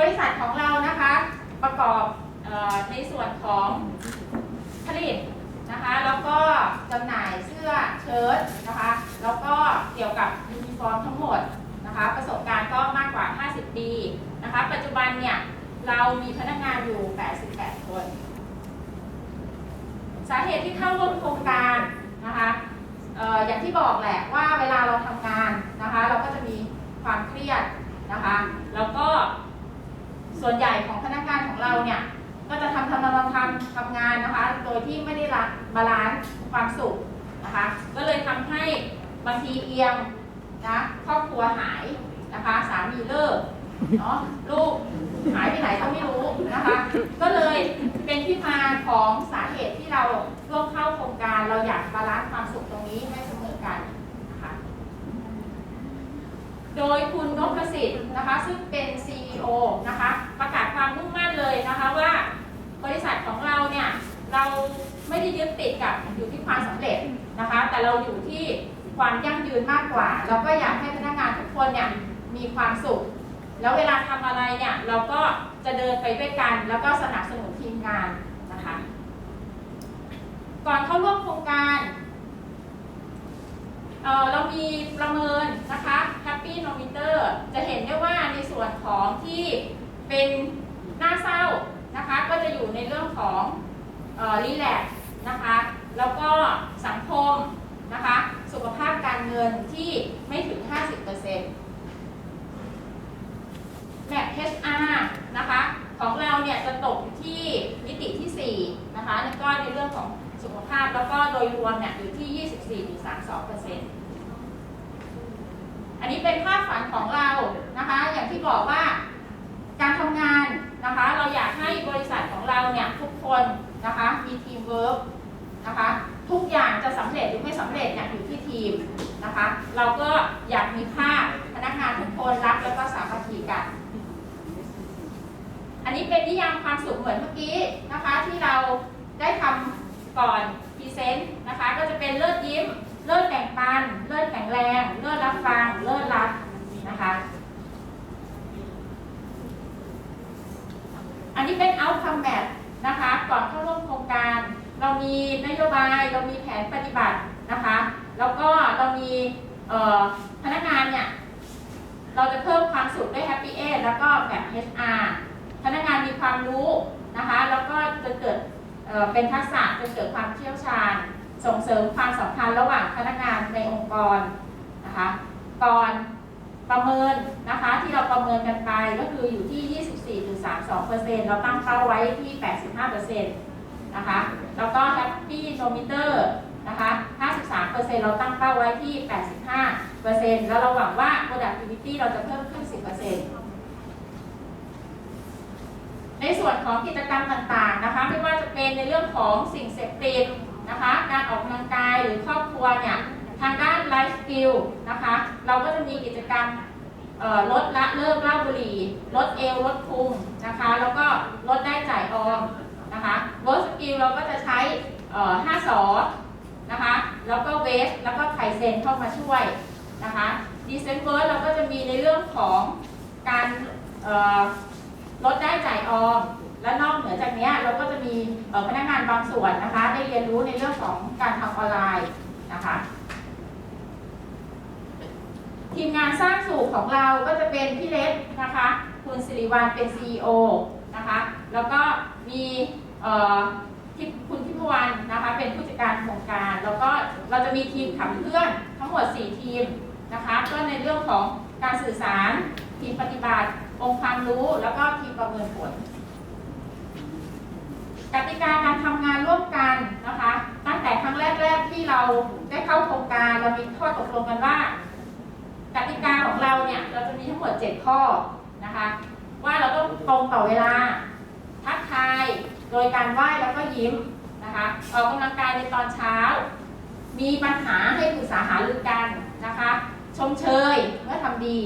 บริษัทของเรานะคะประกอบออในส่วนของผลิตนะคะแล้วก็จำหน่ายเสื้อเชิ้ตนะคะแล้วก็เกี่ยวกับยูนิฟอร์มทั้งหมดนะคะประสบการณ์ก็มากกว่า 50 ปีนะคะปัจจุบันเนี่ยเรามีพนักงานอยู่ 88 คน สาเหตุที่เข้าร่วมโครงการนะคะอออย่างที่บอกแหละว่าเวลาเราทำงานนะคะเราก็จะมีความเครียดนะคะแล้วก็ ส่วนใหญ่ของพนักงานของเราเนี่ยก็จะทำทำทำทำทำทำงานนะคะ โดยที่ไม่ได้รับบาลานซ์ความสุขนะคะ ก็เลยทำให้บางทีเอียงนะครอบครัวหายนะคะสามีเลิกเนาะลูกหายไปไหนก็ไม่รู้นะคะ ก็เลยเป็นที่มาของสาเหตุที่เราร่วมเข้าโครงการเราอยากบาลานซ์ความสุขตรงนี้ให้เสมอกันนะคะ โดยคุณนพสิทธิ์นะคะซึ่งเป็น CEO นะคะประกาศความมุ่งมั่นเลยนะคะว่าบริษัทของเราเนี่ยเราไม่ได้ยึดติดกับอยู่ที่ความสำเร็จนะคะแต่เราอยู่ที่ความยั่งยืนมากกว่า เราก็อยากให้พนักงานทุกคนเนี่ยมีความสุข แล้วเวลาทำอะไรเนี่ยเราก็จะเดินไปด้วยกัน แล้วก็สนับสนุนทีมงานนะคะก่อนเข้าร่วมโครงการเออเรามีประเมิน นะคะ Happy n o m e t e r จะเห็นได้ว่าในส่วนของที่เป็นหน้าเศร้านะคะ ก็จะอยู่ในเรื่องของรีแลกนะคะ แล้วก็สังคมนะคะ สุขภาพการเงินที่ไม่ถึง 50%แมท HR นะคะ ของเราเนี่ยจะตกที่มิติที่ 4 นะคะ แล้วก็ในเรื่องของสุขภาพแล้วก็โดยรวมเนี่ยอยู่ที่ 24-32% อันนี้เป็นภาพฝันของเรานะคะ อย่างที่บอกว่าการทำงานนะคะ เราอยากให้บริษัทของเราเนี่ยทุกคนนะคะมีทีมเวิร์กนะคะ ทุกอย่างจะสำเร็จหรือไม่สำเร็จเนี่ยอยู่ที่ทีมนะคะ เราก็อยากมีภาพพนักงานทุกคนรักแล้วก็สามัคคีกันอันนี้เป็นนิยามความสุขเหมือนเมื่อกี้นะคะ ที่เราได้ทำก่อนพรีเซนต์นะคะ ก็จะเป็นเลิศยิ้ม เลิศแบ่งปัน เลิศแข็งแรง เลิศรับฟัง เลิศรักนะคะ อันนี้เป็น outcome map นะคะ ก่อนเข้าร่วมโครงการ เรามีนโยบาย เรามีแผนปฏิบัตินะคะ แล้วก็เรามีพนักงานเนี่ย เราจะเพิ่มความสุขด้วย Happy a แล้วก็แบบ HR พนักงานมีความรู้นะคะ แล้วก็จะเกิดเเป็นทักษะจะเกิดความเชี่ยวชาญ ส่งเสริมความสัมพันธ์ระหว่างพนักงานในองค์กรนะคะก่อนประเมินนะคะที่เราประเมินกันไปก็คืออยู่ที่ 24.32%เราตั้งเป้าไว้ที่ 85%นะคะแล้วก็ Happy n o m e t e r นะคะ 53%เราตั้งเป้าไว้ที่ 85%แล้วเราหวังว่า productivity เราจะเพิ่มขึ้น 10%ในส่วนของกิจกรรมต่างๆนะคะไม่ว่าจะเป็นในเรื่องของสิ่งเสพติด นะคะ การออกกำลังกายหรือครอบครัวเนี่ยทางด้านไลฟ์สกิลนะคะ เราก็จะมีกิจกรรมลดละเลิกเล้าบุหรี่ลดเอวลดพุงนะคะ แล้วก็ลดได้จ่ายออมนะคะเวิร์สกิลเราก็จะใช้5สอนะคะแล้วก็เวสแล้วก็ไคเซนเข้ามาช่วยนะคะดีเซนเวิร์สเราก็จะมีในเรื่องของการลดได้จ่ายออม และนอกเหนือจากนี้เราก็จะมีพนักงานบางส่วนนะคะ ได้เรียนรู้ในเรื่องของการทำออนไลน์นะคะทีมงานสร้างสูตรของเราก็จะเป็นพี่เล็กนะคะ คุณสิริวัลเป็น CEO นะคะ แล้วก็มีคุณทิพวรรณนะคะ เป็นผู้จัดการโครงการ แล้วก็เราจะมีทีมขับเคลื่อนทั้งหมด 4 ทีมนะคะก็ในเรื่องของการสื่อสาร ทีมปฏิบัติ องค์ความรู้ แล้วก็ทีมประเมินผล กติกาการทำงานร่วมกันนะคะ ตั้งแต่ครั้งแรก ๆที่เราได้เข้าโครงการเรามีข้อตกลงกันว่ากติกาของเราเนี่ยเราจะมีทั้งหมด 7 ข้อนะคะ ว่าเราต้องตรงต่อเวลา ทักทายโดยการไหว้แล้วก็ยิ้มนะคะออกกำลังกายในตอนเช้า มีปัญหาให้ปรึกษาหารือกันนะคะ ชมเชยเมื่อทำดี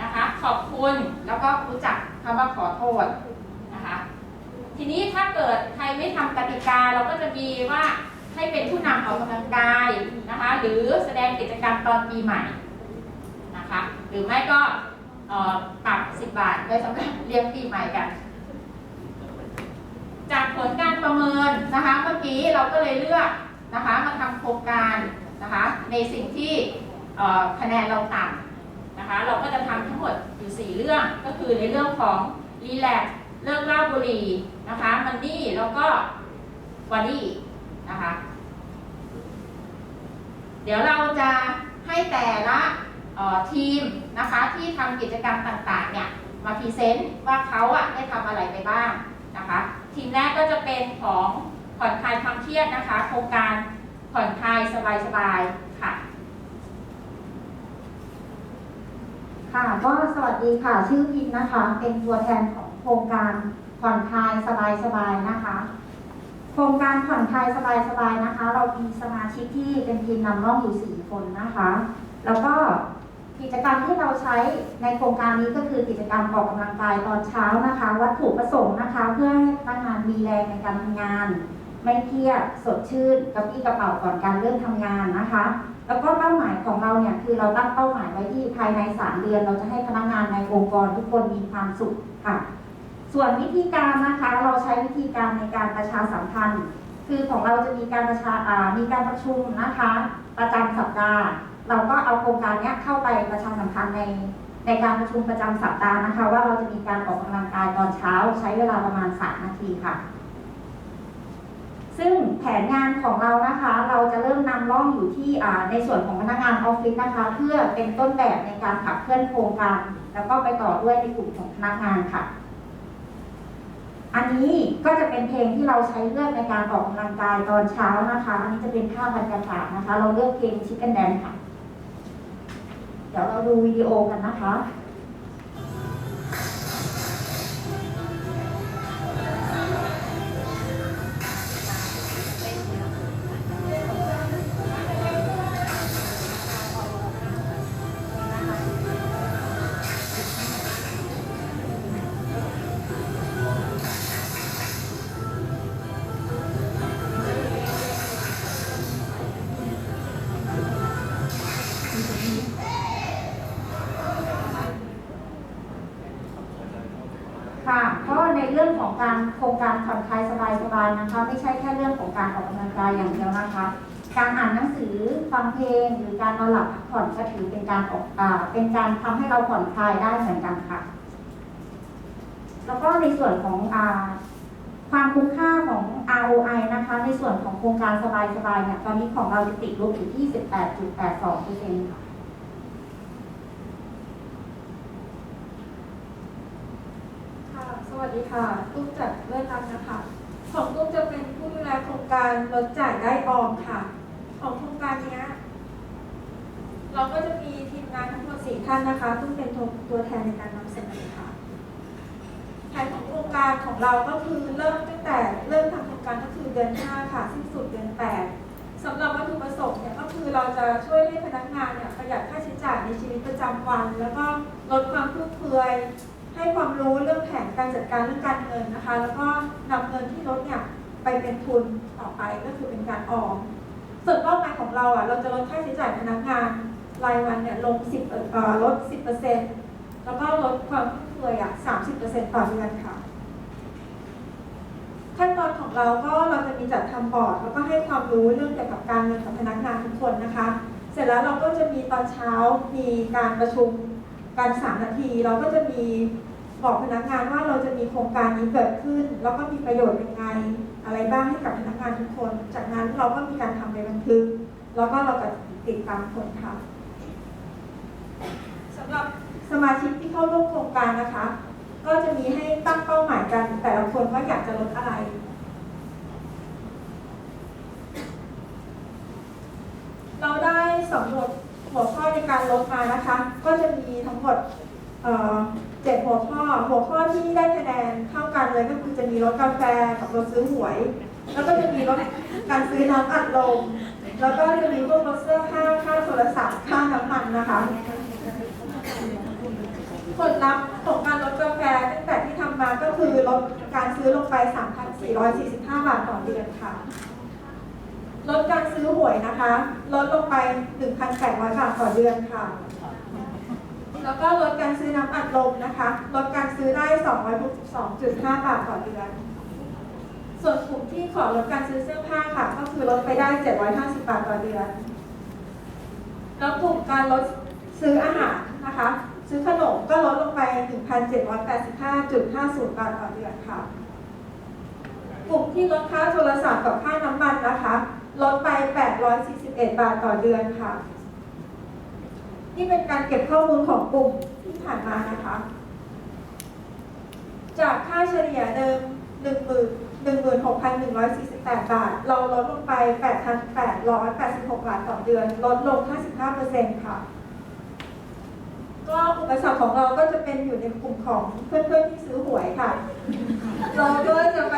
นะคะ ขอบคุณแล้วก็รู้จักคำว่าขอโทษ ทีนี้ถ้าเกิดใครไม่ทำกติกาเราก็จะมีว่าให้เป็นผู้นำออกกำลังกายนะคะ หรือแสดงกิจกรรมตอนปีใหม่นะคะ หรือไม่ก็ปรับ 10 บาทไว้สำหรับเลี้ยงปีใหม่กัน จากผลการประเมินนะคะเมื่อกี้เราก็เลยเลือกนะคะมาทำโครงการนะคะในสิ่งที่คะแนนเราต่ำนะคะ เราก็จะทำทั้งหมดอยู่ 4 เรื่องก็คือในเรื่องของรีแลก เลิกเหล้าบุหรี่นะคะมันนี่แล้วก็บอดี้นะคะ เดี๋ยวเราจะให้แต่ละออทีมนะคะที่ทำกิจกรรมต่างๆเนี่ยมาพรีเซนต์ว่าเขาอะได้ทำอะไรไปบ้างนะคะ ทีมแรกก็จะเป็นของผ่อนคลายความเครียดนะคะ โครงการผ่อนคลายสบายๆค่ะค่ะก็สวัสดีค่ะ ชื่อพิมนะคะ เป็นตัวแทนของ โครงการผ่อนคลายสบายๆนะคะ โครงการผ่อนคลายสบายๆนะคะ เรามีสมาชิกที่เป็นทีมนำร่องอยู่สี่คนนะคะ แล้วก็กิจกรรมที่เราใช้ในโครงการนี้ก็คือกิจกรรมออกกำลังกายตอนเช้านะคะ วัตถุประสงค์นะคะ เพื่อให้พนักงานมีแรงในการทำงาน ไม่เครียดสดชื่นกระปี้กระเป๋าก่อนการเริ่มทำงานนะคะ แล้วก็เป้าหมายของเราเนี่ยคือเราตั้งเป้าหมายไว้ที่ภายใน 3 เดือน เราจะให้พนักงานในองค์กรทุกคนมีความสุขค่ะ ส่วนวิธีการนะคะเราใช้วิธีการในการประชาสัมพันธ์ คือของเราจะมีการประชา,ามีการประชุมนะคะ ประจำสัปดาห์ เราก็เอาโครงการนี้เข้าไปประชาสัมพันธ์ในในการประชุมประจำสัปดาห์นะคะ ว่าเราจะมีการออกกำลังกายตอนเช้า ใช้เวลาประมาณ 3 นาทีค่ะ ซึ่งแผนงานของเรานะคะ เราจะเริ่มนำร่องอยู่ที่ในส่วนของพนักงานออฟฟิศนะคะ เพื่อเป็นต้นแบบในการขับเคลื่อนโครงการ แล้วก็ไปต่อด้วยในกลุ่มของพนักงานค่ะ อันนี้ก็จะเป็นเพลงที่เราใช้เลือกในการออกกำลังกายตอนเช้านะคะ อันนี้จะเป็นภาพบรรยากาศนะคะ เราเลือกเพลงชิคเก้นแดนค่ะ เดี๋ยวเราดูวิดีโอกันนะคะ การโครงการผ่อนคลายสบายๆนะคะ ไม่ใช่แค่เรื่องของการออกกำลังกายอย่างเดียวนะคะ การอ่านหนังสือฟังเพลงหรือการนอนหลับพักผ่อนก็ถือเป็นการออกอ่าเป็นการทำให้เราผ่อนคลายได้เหมือนกันค่ะ แล้วก็ในส่วนของอ่าความคุ้มค่าของ ROI นะคะ ในส่วนของโครงการสบายๆเนี่ยตอนนี้ของเราจะติดลบอยู่ที่ 18.82เปอร์เซ็นต์ค่ะค่ะ สวัส ดีค่ะตุ้มจากเลื่อนรักนะคะ ของตุ้มจะเป็นผู้ดูแลโครงการลดจ่ายได้ออมค่ะ ของโครงการนี้เราก็จะมีทีมงานทั้งหมดสี่ท่านนะคะตุ้มเป็นตัวแทนในการนำเสนอค่ะแผนของโครงการของเราก็คือเริ่มตั้งแต่เริ่มทำโครงการก็คือเดือน5ค่ะสิ้นสุดเดือน8สำหรับวัตถุประสงค์เนี่ยก็คือเราจะช่วยให้พนักงานเนี่ยประหยัดค่าใช้จ่ายในชีวิตประจำวัน แล้วก็ลดความฟุ่มเฟือย ให้ความรู้เรื่องแผนการจัดการเรื่องการเงินนะคะ แล้วก็นำเงินที่ลดเนี่ยไปเป็นทุนต่อไปก็คือเป็นการออมส่วนเป้าหมายของเราอะเราจะลดค่าใช้จ่ายพนักงานรายวันเนี่ยลง10เอ่อลด 10%แล้วก็ลดความฟุ่มเฟือยอะ30%ต่อเดือนค่ะ ขั้นตอนของเราก็เราจะมีจัดทำบอร์ด แล้วก็ให้ความรู้เรื่องเกี่ยวกับการเงินกับพนักงานทุกคนนะคะ เสร็จแล้วเราก็จะมีตอนเช้ามีการประชุม กันสามนาที เราก็จะมีบอกพนักงานว่าเราจะมีโครงการนี้เกิดขึ้น แล้วก็มีประโยชน์ยังไง อะไรบ้างให้กับพนักงานทุกคน จากนั้นเราก็มีการทำในบันทึก แล้วก็เราก็ติดตามผลค่ะสำหรับสมาชิกที่เข้าร่วมโครงการนะคะ ก็จะมีให้ตั้งเป้าหมายกัน แต่ละคนว่าอยากจะลดอะไรเราได้สำรวจ หัวข้อในการลดมานะคะ ก็จะมีทั้งหมดเอ่อเจ็ดหัวข้อ หัวข้อที่ได้คะแนนเท่ากันเลยก็คือจะมีรถกาแฟกับรถซื้อหวย แล้วก็จะมีรถการซื้อน้ำอัดลม แล้วก็จะมีพวกรถเสื้อผ้าค่าโทรศัพท์ค่าน้ำมันนะคะผลลัพธ์ของการลดกาแฟตั้งแต่ที่ทำมาก็คือลดการซื้อลงไป 3,445 บาทต่อเดือนค่ะ ลดการซื้อหวยนะคะ ลดลงไป 1,800 บาทต่อเดือนค่ะ แล้วก็ลดการซื้อน้ำอัดลมนะคะ ลดการซื้อได้ 262.5 บาทต่อเดือน ส่วนกลุ่มที่ขอลดการซื้อเสื้อผ้าค่ะ ก็คือลดไปได้ 750 บาทต่อเดือน แล้วกลุ่มการลดซื้ออาหารนะคะ ซื้อขนมก็ลดลงไป 1,785.50 บาทต่อเดือนค่ะ กลุ่มที่ลดค่าโทรศัพท์กับค่าน้ำมันนะคะ ลดไป 841 บาทต่อเดือนค่ะ นี่เป็นการเก็บข้อมูลของกลุ่มที่ผ่านมานะคะ จากค่าเฉลี่ยเดิม 16,148 บาท เราลดลงไป 8,886 บาทต่อเดือน ลดลง 55%ค่ะ ก็อุปสรรคของเราก็จะเป็นอยู่ในกลุ่มของเพื่อนๆที่ซื้อหวยค่ะ เราก็จะไป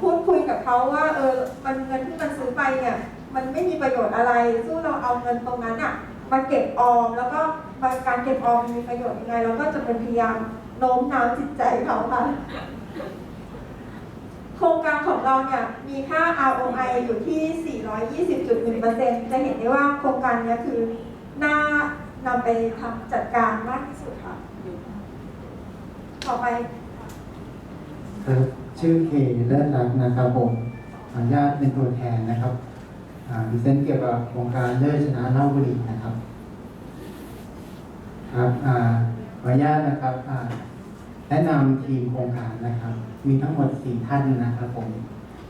พูดคุยกับเขาว่าเออมันเงินที่มันซื้อไปเนี่ยมันไม่มีประโยชน์อะไรสู้เราเอาเงินตรงนั้นอะมาเก็บออมแล้วก็มาการเก็บออมมีประโยชน์ยังไงเราก็จะเป็นพยายามโน้มน้าวจิตใจเขาค่ะโครงการของเราเนี่ยมีค่า ROI อยู่ที่ 420.1%จะเห็นได้ว่าโครงการนี้คือน่านำไปทำจัดการมากที่สุดค่ะ ต่อไปครับ ชื่อเคเลิศรักนะครับผมขออนุญาตเป็นตัวแทนนะครับดิเซนเกี่ยวกับโครงการเลิศชนะเล่าบุรีนะครับ ครับอาขออนุญาตนะครับแนะนำทีมโครงการนะครับ มีทั้งหมดสี่ท่านนะครับผม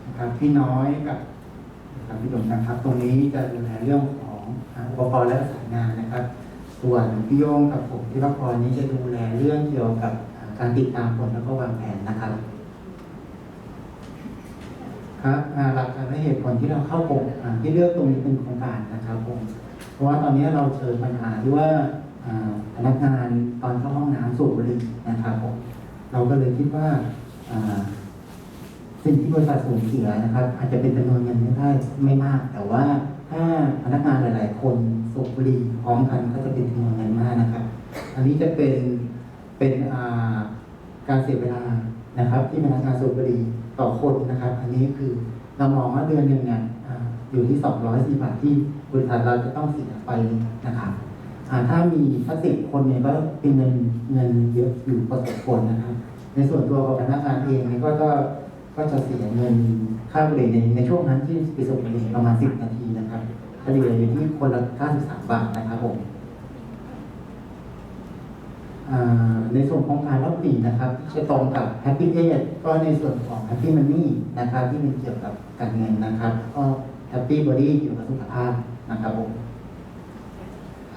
นะครับพี่น้อยกับนะครับพี่ดมนะครับ ตรงนี้จะดูแลเรื่องของอุปกรณ์และสานงานนะครับ ส่วนพี่โยงกับผมที่พักพรนี้จะดูแลเรื่องเกี่ยวกับการติดตามผลแล้วก็วางแผนนะครับ ครับหลักการและเหตุผลที่เราเข้าโครงอ่าที่เลือกตรงนี้เป็นโครงการนะครับผมเพราะว่าตอนนี้เราเจอปัญหาที่ว่าพนักงานตอนเข้าห้องน้ำสูบบุหรี่นะครับผมเราก็เลยคิดว่าสิ่งที่บริษัทสูญเสียนะครับ อาจจะเป็นจำนวนเงินไม่ได้ไม่มาก แต่ว่าถ้าพนักงานหลาย ๆ คนสูบบุหรี่พร้อมกันก็จะเป็นจำนวนเงินมากนะครับ อันนี้จะเป็นเป็นการเสียเวลา นะครับ ที่พนักงานสูบบุหรี่ต่อคนนะครับ อันนี้คือเรามองว่าเดือนหนึ่งเนี่ยอยู่ที่ 204 บาทที่บริษัทเราจะต้องเสียไปนะครับถ้ามีสักสิบคนเนี่ยก็เป็นเงินเงินเยอะอยู่พอสมควรนะครับ ในส่วนตัวของพนักงานเองเนี่ยก็ก็ก็จะเสียเงินค่าบรี่ในในช่วงนั้นที่ไปสูบบุหรี่ประมาณ 10 นาทีนะครับเฉลี่ยอยู่ที่คนละ 93 บาทนะครับผม ในส่วนของการรับปีนะครับจะตรงกับ Happy a g ก็ในส่วนของ Happy Money นะครับที่เป็นเกี่ยวกับการเงินนะครับ ก็ Happy Body เกี่ยวกับสุขภาพนะครับผม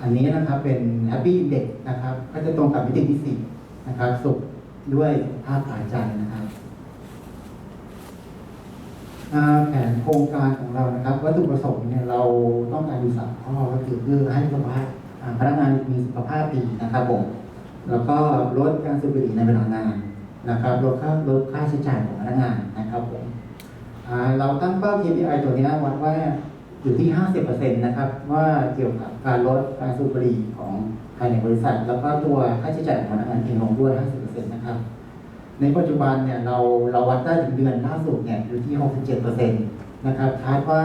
อันนี้นะครับเป็น Happy Index นะครับ ก็จะตรงกับมิติที่สี่นะครับ สุขด้วยสุขภาพกายใจนะครับแผนโครงการของเรานะครับ วัตถุประสงค์เนี่ยเราต้องการอยู่สามข้อก็คือเพื่อให้สุขภาพพนักงานมีสุขภาพดีนะครับผม แล้วก็ลดการสูบบุหรี่ในเวลางานนะครับลดค่าลดค่าใช้จ่ายของพนักงานนะครับผมเราตั้งเป้า KPI ตัวนี้วัดว่าอยู่ที่ 50%นะครับว่าเกี่ยวกับการลดการสูบบุหรี่ของภายในบริษัท แล้วก็ตัวค่าใช้จ่ายของพนักงานเองลงด้วย 50%นะครับในปัจจุบันเนี่ยเราเราวัดได้ถึงเดือนล่าสุดเนี่ยอยู่ที่ 67%นะครับคาดว่า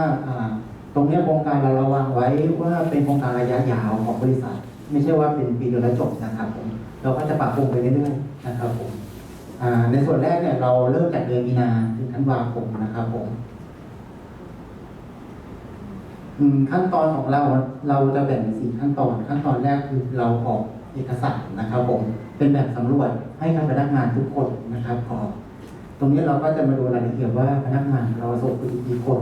ตรงนี้โครงการเราระวังไว้ว่าเป็นโครงการระยะยาวของบริษัท ไม่ใช่ว่าเป็นปีเดียวแล้วจบนะครับผม เราก็จะปรับปรุงไปเรื่อยๆนะครับผมในส่วนแรกเนี่ยเราเริ่มจากเดือนมีนาถึงธันวาคมนะครับผมขั้นตอนของเราเราจะแบ่งเป็นสี่ขั้นตอน ขั้นตอนแรกคือเราออกเอกสารนะครับ ผมเป็นแบบสำรวจให้กับพนักงานทุกคนนะครับออตรงนี้เราก็จะมาดูรายละเอียดว่าพนักงานเราส่งไปกี่คน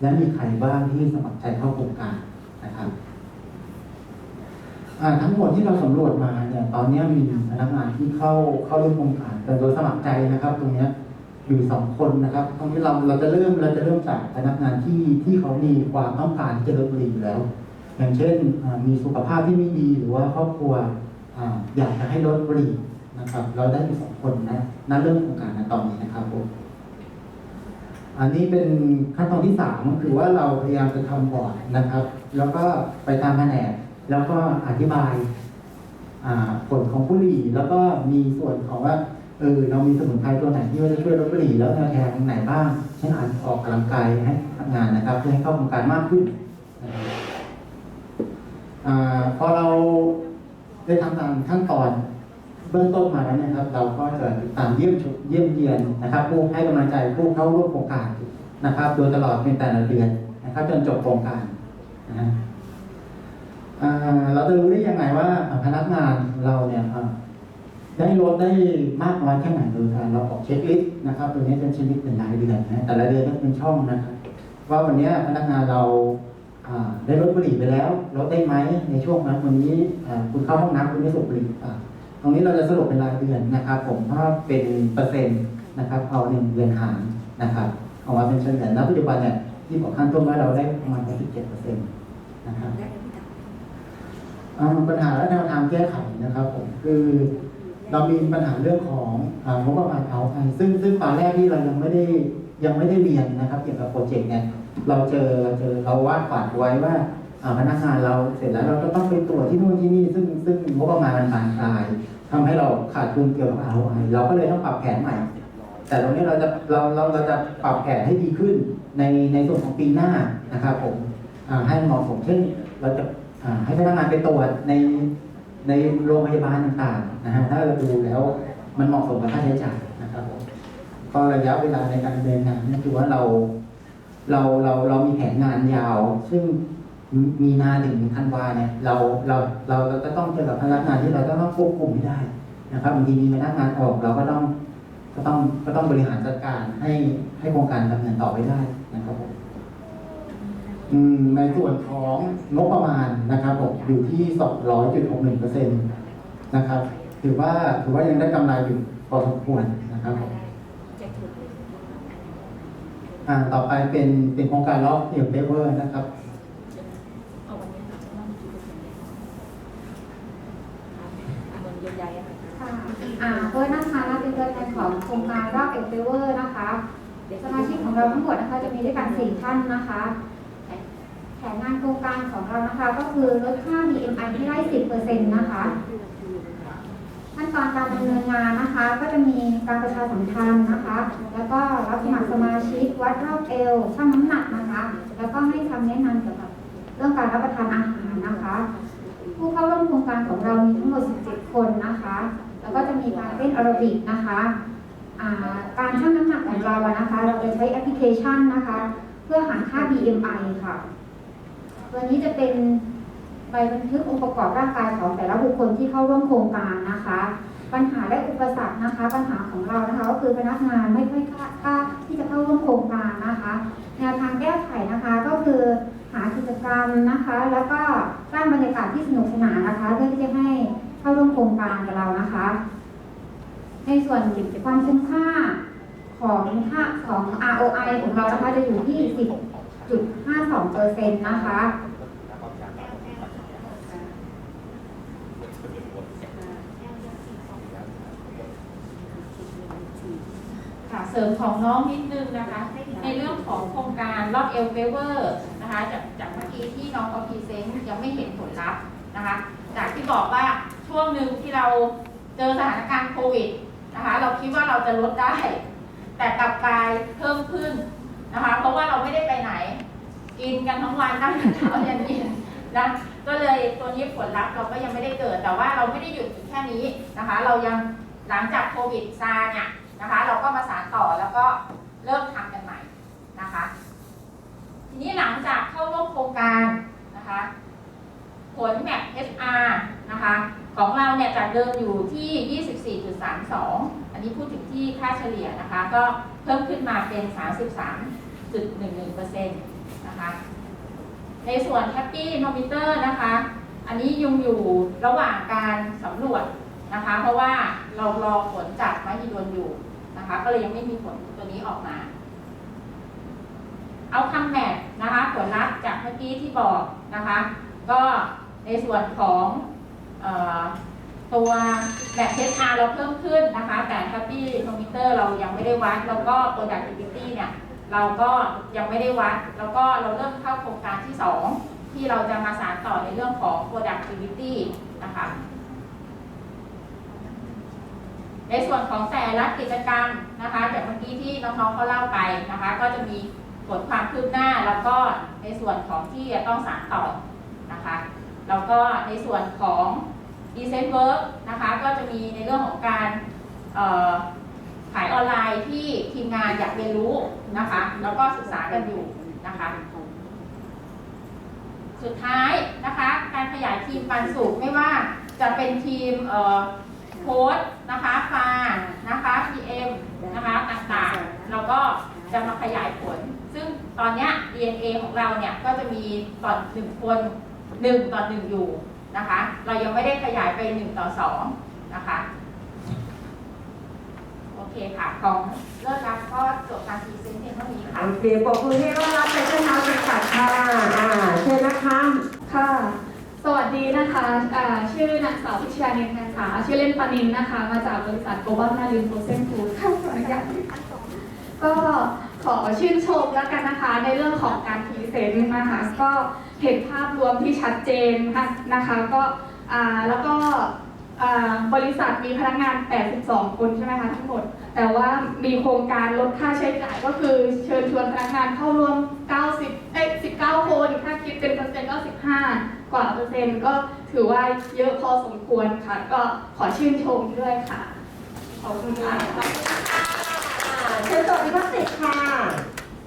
และมีใครบ้างที่สมัครใจเข้าโครงการนะครับ ทั้งหมดที่เราสำรวจมาเนี่ยตอนนี้มีพนักงานที่เข้าเข้าร่วมโครงการแต่โดยสมัครใจนะครับ ตรงนี้อยู่สองคนนะครับ ตรงนี้เราเราจะเริ่มเราจะเริ่มจากพนักงานที่ที่เขามีความต้องการที่จะลดบุหรี่อยู่แล้ว อย่างเช่นมีสุขภาพที่ไม่ดีหรือว่าครอบครัวออยากจะให้ลดบุหรี่นะครับ เราได้อยู่สองคนนะนั่นเริ่มโครงการนะตอนนี้นะครับผมอันนี้เป็นขั้นตอนที่สามคือว่าเราพยายามจะทำบอร์ดนะครับ แล้วก็ไปตามแผนก แล้วก็อธิบายผลของบุหรี่ แล้วก็มีส่วนของว่าเออเรามีสมุนไพรตัวไหนที่ว่าจะช่วยลดบุหรี่แล้วแนวทางไหนบ้างเช่นอ่าจออกกำลังกายให้ทำงานนะครับ เพื่อให้เข้าโครงการมากขึ้นอพอเราได้ทำตามขั้นตอนเบื้องต้นมาแล้วนะครับ เราก็จะติดตามเยี่ยมชมเยี่ยมเยียนนะครับ ผู้ให้กำลังใจผู้เข้าร่วมโครงการนะครับ โดยตลอดเป็นแต่ละเดือนนะครับ จนจบโครงการนะ เราจะรู้ได้ยังไงว่าพนักงานเราเนี่ยได้ลดได้มากน้อยแค่ไหนโดยการเราออกเช็คลิสต์นะครับ ตัวนี้เป็นเช็คลิสต์เป็นรายเดือนนะแต่ละเดือนก็เป็นช่องนะครับว่าวันนี้พนักงานเราได้ลดบุหรี่ไปแล้วลดได้ไหมในช่วงนั้นวันนี้คุณเข้าห้องน้ำคุณไม่สูบบุหรี่ตรงนี้เราจะสรุปเป็นรายเดือนนะครับ ผมถ้าเป็นเปอร์เซ็นต์นะครับ เอาหนึ่งเดือนหารนะครับเอามาเป็นเฉลี่ยณปัจจุบันเนี่ยที่บอกขั้นต้นว่าเราได้ประมาณ 17เปอร์เซ็นต์นะครับ ปัญหาและแนวทางแก้ไขนะครับผมคือเรามีปัญหาเรื่องของงบประมาณเอาไอซึ่งซึ่งตอนแรกที่เรายังไม่ได้ยังไม่ได้เรียนนะครับ เกี่ยวกับโปรเจกต์เนี่ยเราเจอเจอเราวาดฝันไว้ว่าพนักงานเราเสร็จแล้วเราจะต้องไปตรวจที่นู่นที่นี่ซึ่งซึ่งงบประมาณมันบานปลายทำให้เราขาดทุนเกี่ยวกับ ROI เราก็เลยต้องปรับแผนใหม่ แต่ตรงนี้เราจะเราเราเราจะปรับแผนให้ดีขึ้นในในส่วนของปีหน้านะครับผมให้เหมาะสมเช่นเราจะ ให้พนักงานไปตรวจในในโรงพยาบาลต่างๆนะฮะถ้าเราดูแล้วมันเหมาะสมกับค่าใช้จ่ายนะครับผมก็ระยะเวลาในการดำเนินงานนี่คือว่าเราเราเราเรามีแผนงานยาว ซึ่งมีนาถึงธันวาเนี่ยเราเราเราเราจะต้องเจอกับพนักงานที่เราต้องควบคุมให้ได้นะครับบางทีมีพนักงานออกเราก็ต้องก็ต้องก็ต้องบริหารจัดการให้ให้โครงการดำเนินต่อไปได้นะครับผม ในส่วนของงบประมาณนะครับผมอยู่ที่ 200.61เปอร์เซ็นต์นะครับ ถือว่าถือว่ายังได้กำไรอยู่พอสมควรนะครับผมอ่าต่อไปเป็นเป็นโครงการล็อกเอลเดเวอร์นะครับค่ะอ่าเพื่อนนะคะเราเป็นตัวแทนของโครงการรอบเอลเฟเวอร์นะคะสมาชิกของเราทั้งหมดนะคะจะมีด้วยกันสี่ท่านนะคะ แผนงานโครงการของเรานะคะ ก็คือลดค่า BMI ที่ได้สิบเปอร์เซ็นต์นะคะขั้นตอนการดำเนินงานนะคะ ก็จะมีการประชาสัมพันธ์นะคะ แล้วก็รับสมัครสมาชิกวัดรอบเอวชั่งน้ำหนักนะคะ แล้วก็ให้คำแนะนำเกี่ยวกับเรื่องการรับประทานอาหารนะคะ ผู้เข้าร่วมโครงการของเรามีทั้งหมด 17 คนนะคะ แล้วก็จะมีการเต้นแอโรบิกนะคะการชั่งน้ำหนักของเรานะคะ เราจะใช้แอปพลิเคชันนะคะ เพื่อหาค่า BMI ค่ะ วันนี้จะเป็นใบบันทึกองค์ประกอบร่างกายของแต่ละบุคคลที่เข้าร่วมโครงการนะคะ ปัญหาและอุปสรรคนะคะ ปัญหาของเรานะคะก็คือพนักงานไม่ค่อยกล้าที่จะเข้าร่วมโครงการนะคะแนวทางแก้ไขนะคะก็คือหากิจกรรมนะคะ แล้วก็สร้างบรรยากาศที่สนุกสนานนะคะเพื่อที่จะให้เข้าร่วมโครงการกับเรานะคะ ในส่วนความคุ้มค่าของค่าของ ROI ของเรานะคะจะอยู่ที่10 จุด52เปอร์เซ็นะคะ ค่ะเสริมของน้องนิดนึงนะคะ ในเรื่องของโครงการรอบเอลเวเวอร์นะคะจากจากเมื่อกี้ที่น้องเขาพรีเซนยังไม่เห็นผลลัพธ์นะคะ จากที่บอกว่าช่วงหนึ่งที่เราเจอสถานการณ์โควิดนะคะ เราคิดว่าเราจะลดได้ แต่กลับกลายเพิ่มขึ้น นะคะ เพราะว่าเราไม่ได้ไปไหน กินกันทั้งวันตั้งแต่เช้ายันเย็นนะก็เลยตัวนี้ผลลัพธ์เราก็ยังไม่ได้เกิด แต่ว่าเราไม่ได้หยุดแค่นี้นะคะ เรายังหลังจากโควิดซาเนี่ยนะคะ เราก็มาสานต่อแล้วก็เริ่มทำกันใหม่นะคะ ทีนี้หลังจากเข้าร่วมโครงการนะคะ ผลแมป HR นะคะ ของเราเนี่ยจากเดิมอยู่ที่ 24.32 อันนี้พูดถึงที่ค่าเฉลี่ยนะคะ ก็เพิ่มขึ้นมาเป็น 33.11%นะคะในส่วน Happy n o m e t e r นะคะ อันนี้ยังอยู่ระหว่างการสำรวจนะคะ เพราะว่าเรารอผลจากมหิดลอยู่นะคะ ก็เลยยังไม่มีผลตัวนี้ออกมา เอาคำแมทนะคะ ผลลัพธ์จากเมื่อกี้ที่บอกนะคะ ก็ในส่วนของออตัวแบบ HR เราเพิ่มขึ้นนะคะ แต่ Happy Thermometer เรายังไม่ได้วัด แล้วก็ Productivity เนี่ย เราก็ยังไม่ได้วัด แล้วก็เราเริ่มเข้าโครงการที่ 2 ที่เราจะมาสานต่อในเรื่องของ productivity นะคะในส่วนของแต่ละกิจกรรมนะคะอย่างเมื่อกี้ที่น้องๆเขาเล่าไปนะคะ ก็จะมีผลความคืบหน้าแล้วก็ในส่วนของที่จะต้องสานต่อนะคะแล้วก็ในส่วนของ Decent Work นะคะ ก็จะมีในเรื่องของการ ขายออนไลน์ที่ทีมงานอยากเรียนรู้นะคะ แล้วก็ศึกษากันอยู่นะคะ สุดท้ายนะคะ การขยายทีมปันสุขไม่ว่าจะเป็นทีมเอ่อโค้ดนะคะฟานะคะ PM นะคะต่างๆเราก็จะมาขยายผล ซึ่งตอนนี้ DNA ของเราเนี่ยก็จะมีต่อหนึ่งคนหนึ่งต่อหนึ่งอยู่นะคะ เรายังไม่ได้ขยายไปหนึ่งต่อสองนะคะ เคค่ะของเลิกรับก็จบการพรีเซนต์เพียงเท่านี้ค่ะ โอเคปรบมือให้ต้อนรับในเส้นทางเป็นขัดค่ะอ่าเชิญนะคะค่ะ สวัสดีนะคะอ่าชื่อนางสาวพิชยานินนะคะชื่อเล่นปานินนะคะ มาจากบริษัทโกลบอลนารินโปรเซนฟูดค่ะขออนุญาตก็ขอชื่นชมแล้วกันนะคะ ในเรื่องของการพรีเซนต์นะคะก็เห็นภาพรวมที่ชัดเจนนะคะ ก็อ่าแล้วก็อ่า บริษัทมีพนักงาน 82 คนใช่ไหมคะทั้งหมด แต่ว่ามีโครงการลดค่าใช้จ่ายก็คือเชิญชวนพนักงานเข้าร่วม 90 เอ้ย 19 คน ถ้าคิดเป็นเปอร์เซ็นต์ก็15 กว่าเปอร์เซ็นต์ก็ถือว่าเยอะพอสมควรค่ะ ก็ขอชื่นชมด้วยค่ะ ขอบคุณค่ะอ่าเชิญต่อพิพัฒน์สิทธิ์ค่ะ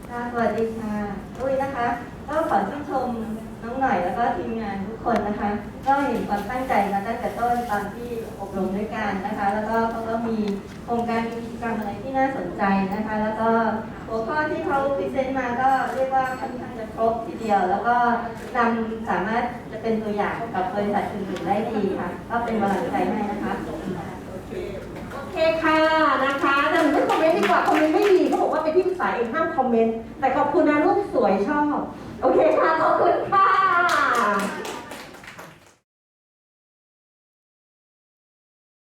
ค่ะ สวัสดีค่ะ อุ้ยนะคะ ก็ขอชื่นชม น้องหน่อยแล้วก็ทีมงานทุกคนนะคะ ก็เห็นความตั้งใจมาตั้งแต่ต้นตอนที่อบรมด้วยกันนะคะ แล้วก็เขาก็มีโครงการกิจกรรมอะไรที่น่าสนใจนะคะ แล้วก็หัวข้อที่เขาพรีเซนต์มาก็เรียกว่าค่อนข้างจะครบทีเดียว แล้วก็นำสามารถจะเป็นตัวอย่างกับบริษัทอื่นๆได้ดีค่ะ ก็เป็นกำลังใจให้นะคะโอเคค่ะนะคะแต่หนูไม่คอมเมนต์ดีกว่าคอมเมนต์ไม่ดี ษาเองห้ามคอมเมนต์ แต่ขอบคุณนะรูปสวยชอบ โอเคค่ะ ขอบคุณค่ะ